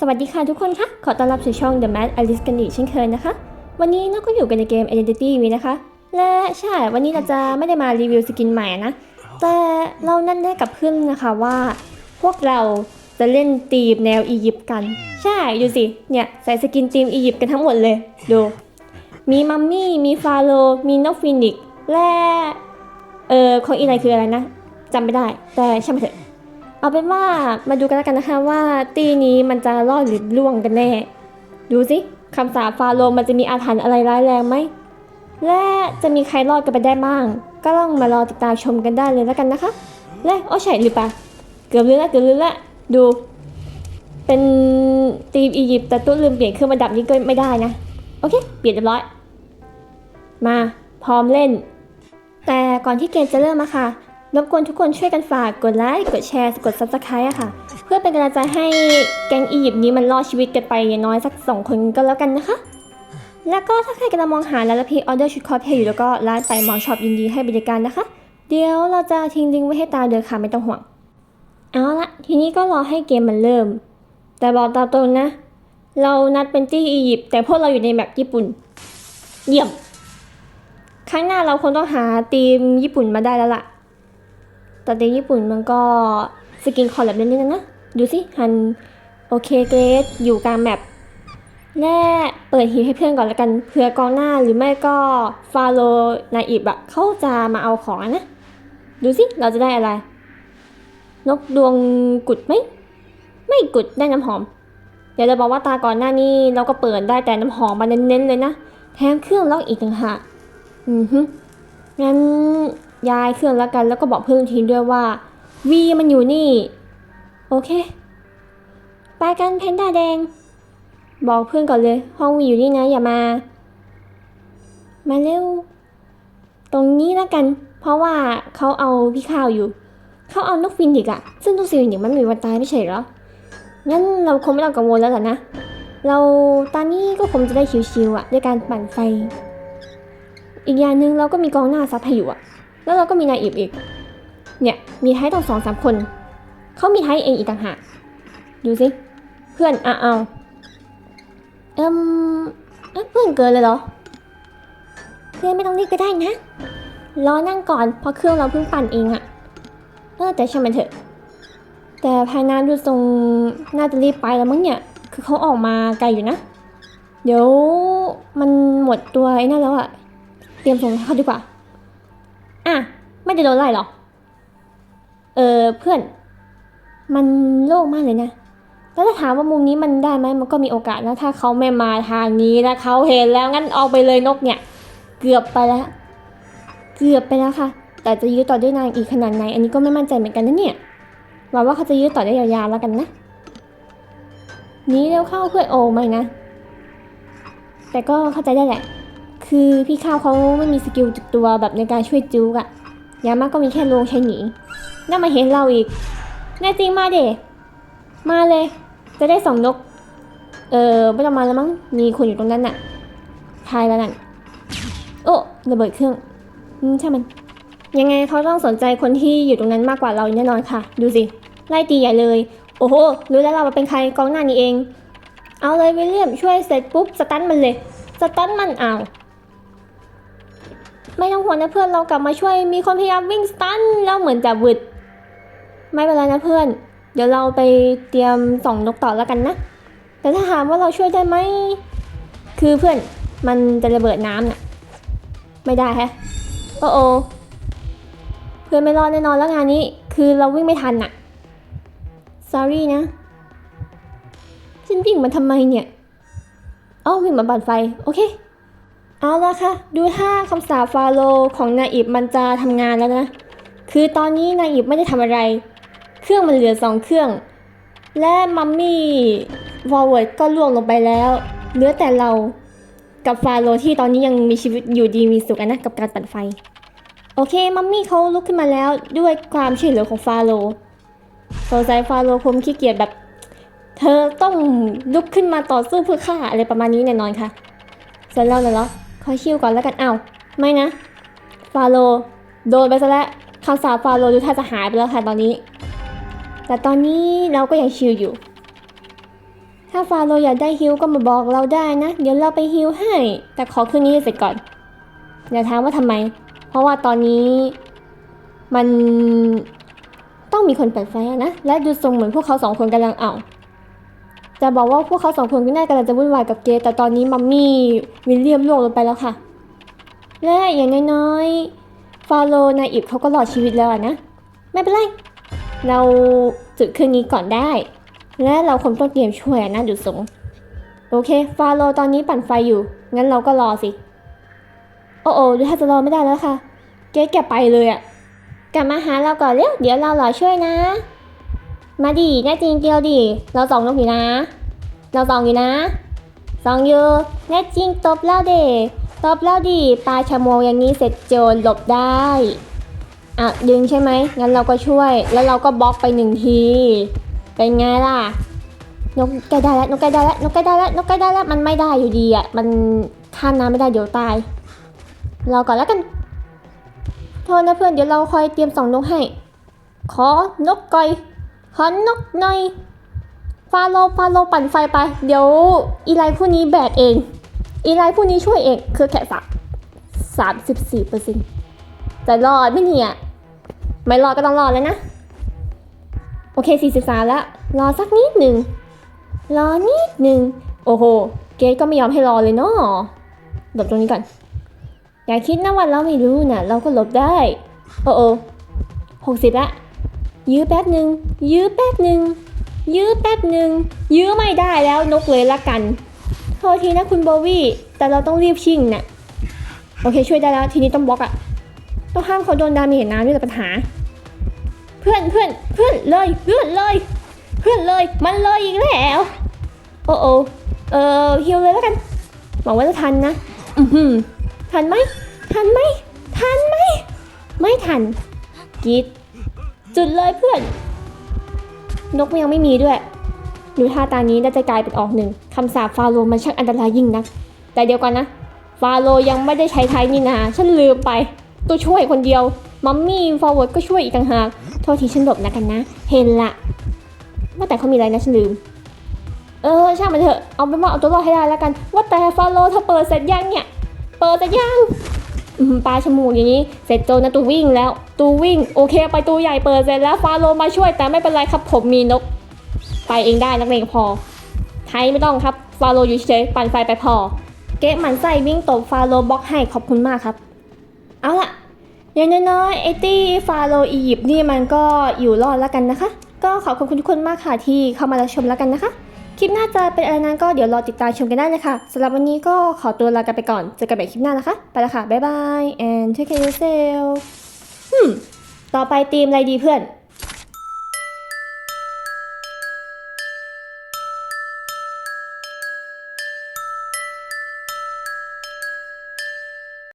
สวัสดีค่ะทุกคนคะ ขอต้อนรับสู่ช่อง The Mad Alice กันอีกเช่นเคยนะคะ วันนี้เราก็อยู่กันในเกม Identity V นะคะ และใช่ วันนี้เราจะไม่ได้มารีวิวสกินใหม่นะ แต่เรานั่นได้กับเพื่อนนะคะว่า พวกเราจะเล่นธีมแนวอียิปต์กัน ใช่ ดูสิ เนี่ยใส่สกินธีมอียิปต์กันทั้งหมดเลย ดู มีมัมมี่ มีฟาโรมีนกฟินิกและ เออของอีไนคืออะไรนะจำไม่ได้ แต่ช่างมันเถอะ เอาเป็นว่ามาดูกันแล้วกันนะคะว่าตีนี้มันจะรอดหรือล่วงกันแน่ ดูสิคำสาปฟาโรมันจะมีอาถรรพ์อะไรร้ายแรงไหม และจะมีใครรอดกันไปได้บ้าง ก็ต้องมารอติดตามชมกันได้เลยแล้วกันนะคะ และโอ้ใช่หรือปะเกือบลืมละเกือบลืมละดู เป็นทีมอียิปต์แต่ตู้ลืมเปลี่ยนเครื่องประดับนี้ก็ไม่ได้นะ โอเค เปลี่ยนเรียบร้อย มาพร้อมเล่น แต่ก่อนที่เกมจะเริ่มอะค่ะ รบกวนทุกคนช่วยกันฝากกดไลค์กดแชร์กด subscribe อะค่ะ เพื่อเป็นกำลังใจให้แก๊งอียิปต์นี้มันรอดชีวิตกันไปอย่างน้อยสักสองคนก็แล้วกันนะคะ แล้วก็ถ้าใครกำลังมองหาร้านละพีออเดอร์ชุดคอสเพลย์อยู่แล้วก็ร้านไปหมอช็อปยินดีให้บริการนะคะ เดี๋ยวเราจะทิ้งลิงก์ไว้ให้ตามเดินค่ะไม่ต้องห่วง เอาละทีนี้ก็รอให้เกมมันเริ่ม แต่บอกตามตรงนะ เรานัดเป็นที่อียิปต์แต่พวกเราอยู่ในแบบญี่ปุ่น เยี่ยม ครั้งหน้าเราคงต้องหาทีมญี่ปุ่นมาได้แล้วล่ะ แต่ทีมญี่ปุ่นมันก็สกินคอลแลบเล่นๆนะ ดูสิฮันโอเคเกรดอยู่กลางแมปแน่เปิดฮีทให้เพื่อนก่อนแล้วกันเผื่อกองหน้าหรือไม่ก็ฟาโรนาอิบอะเขาจะมาเอาของนะ ดูสิเราจะได้อะไร นกดวงกุดไหมไม่กุดได้น้ำหอม เดี๋ยวจะบอกว่าตาก่อนหน้านี้เราก็เปิดได้แต่น้ำหอมมาเน้นๆเลยนะ แถมเครื่องล็อกอีกต่างหากอือฮึงั้น ย้ายเครื่องแล้วกัน แล้วก็บอกเพื่อนทีด้วยว่าวีมันอยู่นี่ โอเค ไปกันแพนด้าแดง บอกเพื่อนก่อนเลย ห้องวีอยู่นี่นะ อย่ามา มาเร็ว ตรงนี้แล้วกัน เพราะว่าเขาเอาพี่ข้าวอยู่ เขาเอานกฟินิกอะซึ่งนกฟินิกมันมีวันตายไม่ใช่หรอ งั้นเราคงไม่ต้องกังวลแล้วล่ะนะ เราตอนนี้ก็คงจะได้ชิวๆอะด้วยการปั่นไฟ อีกอย่างหนึ่งเราก็มีกองหน้าซัดให้อยู่อะ แล้วเราก็มีนายอิบอีก เนี่ยมีไทยต้องสองสามคน เขามีไทยเองอีกต่างหาก ดูสิ เพื่อนอะเอาเอิมเพื่อนเกินเลยเหรอ เพื่อนไม่ต้องรีบก็ได้นะ รอนั่งก่อนเพราะเครื่องเราเพิ่งปั่นเองอะเออแต่ช่างมันเถอะ แต่ภายน้ำดูทรงน่าจะรีบไปแล้วมั้งเนี่ย คือเขาออกมาไกลอยู่นะ เดี๋ยวมันหมดตัวไอ้นั่นแล้วอะเตรียมส่งให้เขาดีกว่า อะ ไม่ได้โดนไล่หรอ เออเพื่อน มันโล่งมากเลยนะ แล้วถ้าถามว่ามุมนี้มันได้ไหมมันก็มีโอกาสนะถ้าเขาไม่มาทางนี้แล้วเขาเห็นแล้วงั้นออกไปเลยนกเนี่ย เกือบไปแล้ว เกือบไปแล้วค่ะ แต่จะยื้อต่อได้นานอีกขนาดไหน อันนี้ก็ไม่มั่นใจเหมือนกันนะเนี่ยหวังว่าเขาจะยื้อต่อได้ยาวๆแล้วกันนะหนี้เร็วเข้าเพื่อโอ้ไม่นะ แต่ก็เข้าใจได้แหละ คือพี่ข้าวเขาไม่มีสกิลจุดตัวแบบในการช่วยจูกอะยามากก็มีแค่ลงใช้หนีน่ามาเห็นเราอีก แน่จริงมาเดมาเลย จะได้สองนก เออไม่ต้องมาแล้วมั้ง มีคนอยู่ตรงนั้นน่ะทายแล้วนั่น โอ้ระเบิดเครื่องอืมใช่มัน ยังไงเขาต้องสนใจคนที่อยู่ตรงนั้นมากกว่าเราแน่นอนค่ะ ดูสิ ไล่ตีใหญ่เลย โอ้โห รู้แล้วเราว่าเป็นใครกองหน้านี้เอง เอาเลยวิลเลียมช่วยเสร็จปุ๊บสตันมันเลย สตันมันเอา ไม่ต้องห่วงนะเพื่อนเรากลับมาช่วยมีคนพยายามวิ่งสตันแล้วเหมือนจะวึดไม่เป็นไรนะเพื่อน เดี๋ยวเราไปเตรียมส่องนกต่อแล้วกันนะ แต่ถ้าถามว่าเราช่วยได้ไหมคือเพื่อนมันจะระเบิดน้ำน่ะไม่ได้แฮะโอ้โอเพื่อนไม่รอดแน่นอนแล้วงานนี้ คือเราวิ่งไม่ทันน่ะ sorry นะฉันวิ่งมาทำไมเนี่ยอ๋อวิ่งมาบั่นไฟ โอเค เอาละค่ะ ดูท่าคำสาฟาโรห์ของนายอิบมันจะทำงานแล้วนะ คือตอนนี้นายอิบไม่ได้ทำอะไร เครื่องมันเหลือสองเครื่อง และมัมมี่วอลเวิร์ดก็ล่วงลงไปแล้ว เหลือแต่เรากับฟาโรห์ที่ตอนนี้ยังมีชีวิตอยู่ดีมีสุขนะกับการปั่นไฟ โอเค มัมมี่เขาลุกขึ้นมาแล้วด้วยความช่วยเหลือของฟาโรห์สงสัยฟาโรห์คงขี้เกียจแบบ เธอต้องลุกขึ้นมาต่อสู้เพื่อฆ่าอะไรประมาณนี้แน่นอนค่ะส่วนเราเนี่ยเหรอชิวก่อนแล้วกันเอ้าไม่นะ ฟาโรโดนไปซะแล้วคำสาปฟาโรดูท่าจะหายไปแล้วค่ะตอนนี้ แต่ตอนนี้เราก็ยังชิลอยู่ ถ้าฟาโรอยากได้ฮิวก็มาบอกเราได้นะ เดี๋ยวเราไปฮิวให้ แต่ขอคืนนี้เสร็จก่อนอย่าถามว่าทำไม เพราะว่าตอนนี้มันต้องมีคนเปิดไฟนะ และดูทรงเหมือนพวกเขาสองคนกำลังเอา จะบอกว่าพวกเขาสองคนก็น่ากำลังจะวุ่นวายกับเกย์แต่ตอนนี้มัมมี่วิลเลียมล่วงลงไปแล้วค่ะ และอย่างน้อยๆ ฟาโรนายอิบเขาก็รอดชีวิตแล้วนะ ไม่เป็นไร เราจุดเครื่องนี้ก่อนได้ และเราคงต้องเตรียมช่วยอะนะดูทรงโอเค ฟาโรตอนนี้ปั่นไฟอยู่ งั้นเราก็รอสิ โอ้โอ้ดูถ้าจะรอไม่ได้แล้วค่ะ เก๊แกไปเลยอะกลับมาหาเราก่อนเร็วเดี๋ยวเรารอช่วยนะ มาดิแน่จริงเกียวดิ เราสองนกอยู่นะ เราสองอยู่นะสองอยู่แน่จริงตบแล้วเดตบแล้วดิปลาชะโมงอย่างนี้เสร็จโจรหลบได้อะดึงใช่ไหมงั้นเราก็ช่วย แล้วเราก็บล็อกไปหนึ่งที เป็นไงล่ะ นกใกล้ได้แล้วนกใกล้ได้แล้วนกใกล้ได้แล้วนกใกล้ได้แล้ว มันไม่ได้อยู่ดีอะ มันข้ามน้ำไม่ได้เดี๋ยวตายรอก่อนแล้วกัน โทษนะเพื่อนเดี๋ยวเราคอยเตรียมสองนกให้ ขอนกก่อย ขอนนกหน่อยฟาโลฟาโลปั่นไฟไป เดี๋ยวอีไลผู้นี้แบกเอง อีไลผู้นี้ช่วยเองคือแค่สักสามสิบสี่เปอร์เซ็นต์จะรอดไม่เนี่ย ไม่รอดก็ต้องรอดแล้วนะ โอเคสี่สิบสามแล้ว รอสักนิดหนึ่ง รอนิดหนึ่ง โอ้โห เกรทก็ไม่ยอมให้รอเลยเนาะหลบตรงนี้ก่อน อย่าคิดนะว่าเราไม่รู้นะเราก็หลบได้ โอ้โหกสิบละ ยื้อแป๊บหนึ่งยื้อแป๊บหนึ่งยื้อแป๊บหนึ่งยื้อไม่ได้แล้วนกเลยละกันโทษทีนะคุณโบวี่แต่เราต้องรีบชิงนะ่ะโอเคช่วยได้แล้วทีนี้ต้องบล็อกอะต้องห้ามเขาโดนดาเมจนะนี่แหละปัญหา เพื่อนเพื่อนเพื่อนเลยเพื่อนเลย เพื่อนเลยมันเลยอีกแล้วโอ้โอเออฮิวเลยแล้วกันหวังว่าจะทันนะอือหือทันไหมทันไหมทันไหมไม่ทันกีด จุดเลยเพื่อน นกยังไม่มีด้วย ดูท่าตานี้น่าจะกลายเป็นออกหนึ่งคำสาปฟาโรมันช่างอันตรายยิ่งนัก แต่เดียวกันนะ ฟาโรยังไม่ได้ใช้ไทยนี่นา ฉันลืมไป ตัวช่วยคนเดียว มัมมี่ฟอร์เวิร์ดก็ช่วยอีกต่างหาก โทษทีฉันหลบนะกันนะ เห็นละว่าแต่เขามีอะไรนะฉันลืม เออช่างมันเถอะ เอาเป็นว่าเอาตัวรอดให้ได้แล้วกัน ว่าแต่ฟาโรเธอเปิดเสร็จยังเนี่ย เปิดแต่ยัง ปลาชมูกอย่างนี้ เสร็จโจนะตูวิ่งแล้ว ตูวิ่ง โอเคไปตูใหญ่เปิดเสร็จแล้วฟาโรห์มาช่วยแต่ไม่เป็นไรครับ ผมมีนก ไปเองได้นักเลงพอ ไทยไม่ต้องครับ ฟาโรห์อยู่เฉยปั่นไฟไปพอ เก๊ะหมันไส้วิ่งตบฟาโรห์บล็อกให้ขอบคุณมากครับ เอาล่ะอย่างน้อยๆไอตี้ฟาโรอียิปต์นี่มันก็อยู่รอดแล้วกันนะคะ ก็ขอบคุณทุกคนมากค่ะที่เข้ามารับชมแล้วกันนะคะ คลิปหน้าจะเป็นอะไรนั้นก็เดี๋ยวรอติดตามชมกันได้เลยค่ะสำหรับวันนี้ก็ขอตัวลากันไปก่อน เจอกันใหม่คลิปหน้านะคะ ไปแล้วค่ะ บ๊ายบาย and take care yourself ต่อไปทีมอะไรดีเพื่อน